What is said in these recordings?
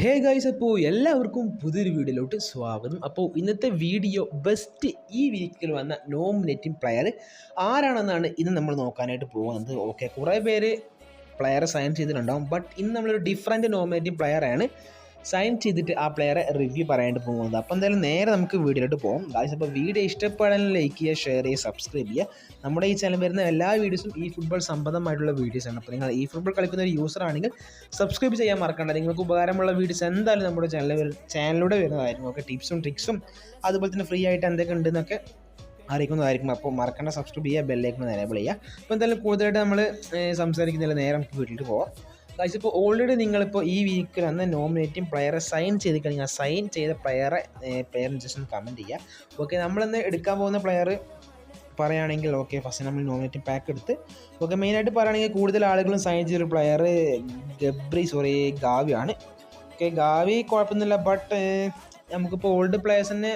Hey guys അപ്പോൾ എല്ലാവർക്കും പുതിയൊരു വീഡിയോയിലോട്ട് സ്വാഗതം. അപ്പോൾ ഇന്നത്തെ വീഡിയോ ബെസ്റ്റ് ഈ വീക്കിൽ വന്ന നോമിനേറ്റിംഗ് പ്ലെയർ ആരാണെന്നാണ് ഇന്ന് നമ്മൾ നോക്കാനായിട്ട് പോകുന്നത്. ഓക്കെ കുറേ പേര് പ്ലെയർ സൈൻ ചെയ്തിട്ടുണ്ടാവും ബട്ട് ഇന്ന് നമ്മളൊരു ഡിഫറെന്റ് നോമിനേറ്റിംഗ് പ്ലെയറാണ് സൈൻ ചെയ്തിട്ട് ആ പ്ലെയറെ റിവ്യൂ പറയാനായിട്ട് പോകുന്നത്. അപ്പോൾ എന്തായാലും നേരെ നമുക്ക് വീഡിയോയിലോട്ട് പോകും. ഗായ്സ് അപ്പോൾ വീഡിയോ ഇഷ്ടപ്പെടാൻ ലൈക്ക് ചെയ്യുക ഷെയർ ചെയ്യുക സബ്സ്ക്രൈബ് ചെയ്യുക. നമ്മുടെ ഈ ചാനൽ വരുന്ന എല്ലാ വീഡിയോസും ഈ ഫുട്ബോൾ സംബന്ധമായിട്ടുള്ള വീഡിയോസാണ് അപ്പോൾ നിങ്ങൾ ഈ ഫുട്ബോൾ കളിക്കുന്ന ഒരു യൂസർ ആണെങ്കിൽ സബ്സ്ക്രൈബ് ചെയ്യാൻ മറക്കണ്ട. നിങ്ങൾക്ക് ഉപകാരമുള്ള വീഡിയോസ് എന്തായാലും നമ്മുടെ ചാനലിൽ ചാനലിലൂടെ വരുന്നതായിരിക്കും. ഓക്കെ ടിപ്സും ട്രിക്സും അതുപോലെ തന്നെ ഫ്രീ ആയിട്ട് എന്തൊക്കെ ഉണ്ടെന്നൊക്കെ അറിയിക്കുന്നതായിരിക്കും. അപ്പോൾ മറക്കേണ്ട സബ്സ്ക്രൈബ് ചെയ്യുക ബെല്ലേക്ക് എനേബിൾ ചെയ്യുക. അപ്പോൾ എന്തായാലും കൂടുതലായിട്ട് നമ്മൾ സംസാരിക്കുന്നില്ല നേരെ നമുക്ക് വീട്ടിൽ പോവാം ഗൈസ് ഇപ്പോൾ ഓൾറെഡി നിങ്ങളിപ്പോൾ ഈ വീക്കിൽ അന്ന് നോമിനേറ്റിംഗ് പ്ലെയറെ സൈൻ ചെയ്ത് കഴിഞ്ഞാൽ സൈൻ ചെയ്ത പ്ലെയറെ പ്ലെയറിന് ജസ്റ്റ് ഒന്ന് കമന്റ് ചെയ്യുക ഓക്കെ നമ്മളിന്ന് എടുക്കാൻ പോകുന്ന പ്ലെയർ പറയുകയാണെങ്കിൽ ഓക്കെ ഫസ്റ്റ് നമ്മൾ നോമിനേറ്റിംഗ് പാക്ക് എടുത്ത് ഓക്കെ മെയിനായിട്ട് പറയുകയാണെങ്കിൽ കൂടുതൽ ആളുകളും സൈൻ ചെയ്തൊരു പ്ലെയർ ഗബ്രി സോറി ഗാവിയാണ് ഓക്കെ ഗാവി കുഴപ്പമൊന്നുമില്ല ബട്ട് നമുക്കിപ്പോൾ ഓൾഡ് പ്ലേയേഴ്സിന്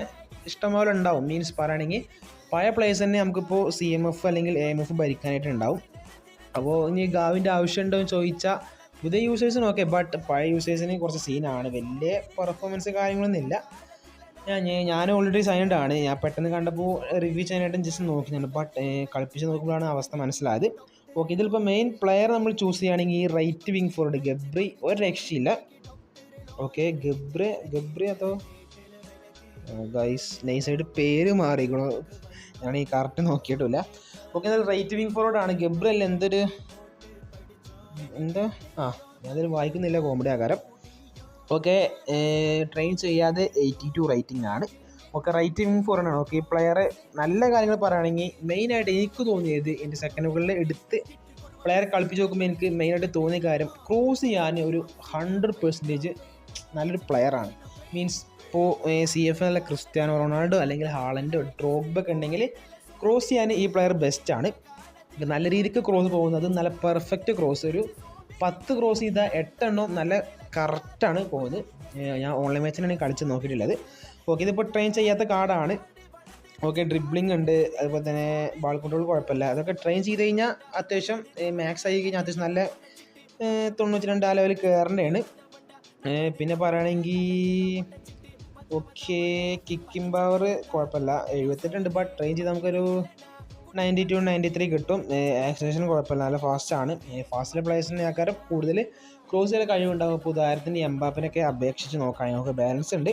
ഇഷ്ടംപോലെ ഉണ്ടാവും. മീൻസ് പറയുകയാണെങ്കിൽ പഴയ പ്ലെയേഴ്സ് തന്നെ നമുക്കിപ്പോൾ സി എം എഫ് അല്ലെങ്കിൽ എ എം എഫ് ഭരിക്കാനായിട്ട് ഉണ്ടാവും. അപ്പോൾ ഇനി ഗാവിന്റെ ആവശ്യമുണ്ടോ എന്ന് ചോദിച്ചാൽ പുതിയ യൂസേഴ്സിന് ഓക്കെ ബട്ട് പഴയ യൂസേഴ്സിന് കുറച്ച് സീനാണ് വലിയ പെർഫോമൻസ് കാര്യങ്ങളൊന്നും ഇല്ല. ഞാൻ ഞാൻ ഓൾറെഡി സൈൻഡ് ആണ്. ഞാൻ പെട്ടെന്ന് കണ്ടപ്പോൾ റിവ്യൂ ചെയ്യാനായിട്ടും ജസ്റ്റ് നോക്കുന്നുണ്ട് ബട്ട് കളിപ്പിച്ച് നോക്കുമ്പോഴാണ് അവസ്ഥ മനസ്സിലായത്. ഓക്കെ ഇതിലിപ്പോൾ മെയിൻ പ്ലെയർ നമ്മൾ ചൂസ് ചെയ്യുകയാണെങ്കിൽ ഈ റൈറ്റ് വിങ് ഫോർഡ് ഗബ്രി ഒരു രക്ഷയില്ല. ഓക്കെ ഗബ്രി ഗബ്രി അതോ? ഗൈസ് നൈസായിട്ട് പേര് മാറിക്കണോ ഞാൻ ഈ കറക്റ്റ് നോക്കിയിട്ടില്ല. ഓക്കെ എന്നാൽ റൈറ്റ് വിങ് ഫോർവേഡ് ആണ്. അല്ല എന്തൊരു എന്താ? ആ ഞാനതിൽ വായിക്കുന്നില്ല കോമഡി ആകാരം. ഓക്കെ ട്രെയിൻ ചെയ്യാതെ എയ്റ്റി ടു റേറ്റിംഗ് ആണ്. ഓക്കെ റൈറ്റിംഗ് ഫോർ ആണ്. ഓക്കെ ഈ പ്ലെയറെ നല്ല കാര്യങ്ങൾ പറയുകയാണെങ്കിൽ മെയിനായിട്ട് എനിക്ക് തോന്നിയത് എന്റെ സെക്കൻഡുകളിൽ എടുത്ത് പ്ലെയറെ കളിപ്പിച്ച് നോക്കുമ്പോൾ എനിക്ക് മെയിനായിട്ട് തോന്നിയ കാര്യം ക്രോസ് ചെയ്യാൻ ഒരു ഹൺഡ്രഡ് പെർസെന്റേജ് നല്ലൊരു പ്ലെയറാണ് മീൻസ് ഇപ്പോൾ സി എഫ് നല്ല ക്രിസ്ത്യാനോ റൊണാൾഡോ അല്ലെങ്കിൽ ഹാളൻഡോ ഡ്രോഗ്ബൊക്കെ ഉണ്ടെങ്കിൽ ക്രോസ് ചെയ്യാൻ ഈ പ്ലെയർ ബെസ്റ്റാണ് നല്ല രീതിക്ക് ക്രോസ് പോകുന്നത് നല്ല പെർഫെക്റ്റ് ക്രോസ് ഒരു പത്ത് ക്രോസ് ചെയ്താൽ എട്ടെണ്ണം നല്ല കറക്റ്റാണ് പോകുന്നത്. ഞാൻ ഓൺലൈൻ മാച്ചിനാണ് കളിച്ച് നോക്കിയിട്ടുള്ളത്. ഓക്കെ ഇതിപ്പോൾ ട്രെയിൻ ചെയ്യാത്ത കാർഡാണ് ഓക്കെ ഡ്രിബ്ലിംഗ് ഉണ്ട്. അതുപോലെ തന്നെ ബാൾ കൺട്രോൾ കുഴപ്പമില്ല. അതൊക്കെ ട്രെയിൻ ചെയ്ത് കഴിഞ്ഞാൽ അത്യാവശ്യം മാക്സ് ആയി കഴിഞ്ഞാൽ അത്യാവശ്യം നല്ല തൊണ്ണൂറ്റി രണ്ട് ആ ലെവലിൽ കയറേണ്ടതാണ് പിന്നെ പറയുകയാണെങ്കിൽ ഓക്കെ കിക്കിംഗ് പവർ കുഴപ്പമില്ല. എഴുപത്തെട്ടുണ്ട് ബട്ട് ട്രെയിൻ ചെയ്ത് നമുക്കൊരു നയന്റി ടു നയന്റി ത്രീ കിട്ടും. ആക്സിലേഷൻ കുഴപ്പമില്ല. നല്ല ഫാസ്റ്റാണ് ഫാസ്റ്റിലെ പ്ലേയേഴ്സിന് ആൾക്കാർ കൂടുതൽ ക്ലോസ് ചെയ്ത കഴിവുണ്ടാകും ഇപ്പോൾ ഉദാഹരണത്തിന് എംബാപ്പിനൊക്കെ അപേക്ഷിച്ച് നോക്കാൻ നമുക്ക് ബാലൻസ് ഉണ്ട്.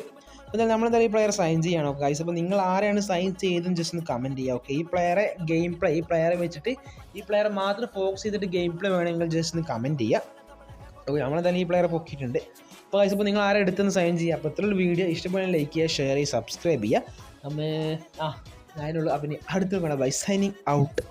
എന്നാൽ നമ്മളെന്തായാലും ഈ പ്ലെയർ സൈൻ ചെയ്യണം. ഗൈസ് അപ്പോൾ നിങ്ങൾ ആരെയാണ് സൈൻ ചെയ്തതെന്ന് ജസ്റ്റ് ഒന്ന് കമന്റ് ചെയ്യുക ഓക്കെ ഈ പ്ലെയറെ ഗെയിം പ്ലേ ഈ പ്ലെയറെ വെച്ചിട്ട് ഈ പ്ലെയർ മാത്രം ഫോക്കസ് ചെയ്തിട്ട് ഗെയിം പ്ലേ വേണമെങ്കിൽ ജസ്റ്റ് ഒന്ന് കമന്റ് ചെയ്യുക ഓക്കെ നമ്മളെന്തായാലും ഈ പ്ലെയറെ പൊക്കിയിട്ടുണ്ട്. അപ്പോൾ ഗൈസ് ഇപ്പോൾ നിങ്ങൾ ആരെ എടുത്തെന്ന് സൈൻ ചെയ്യുക അപ്പോൾ ഇത്രയുള്ള വീഡിയോ ഇഷ്ടപ്പെടുന്ന ലൈക്ക് ചെയ്യുക ഷെയർ ചെയ്യുക സബ്സ്ക്രൈബ് ചെയ്യുക. നമ്മൾ ആ അതിനുള്ള അപ്പം അടുത്ത കാണാം ബൈ സൈനിങ് ഔട്ട്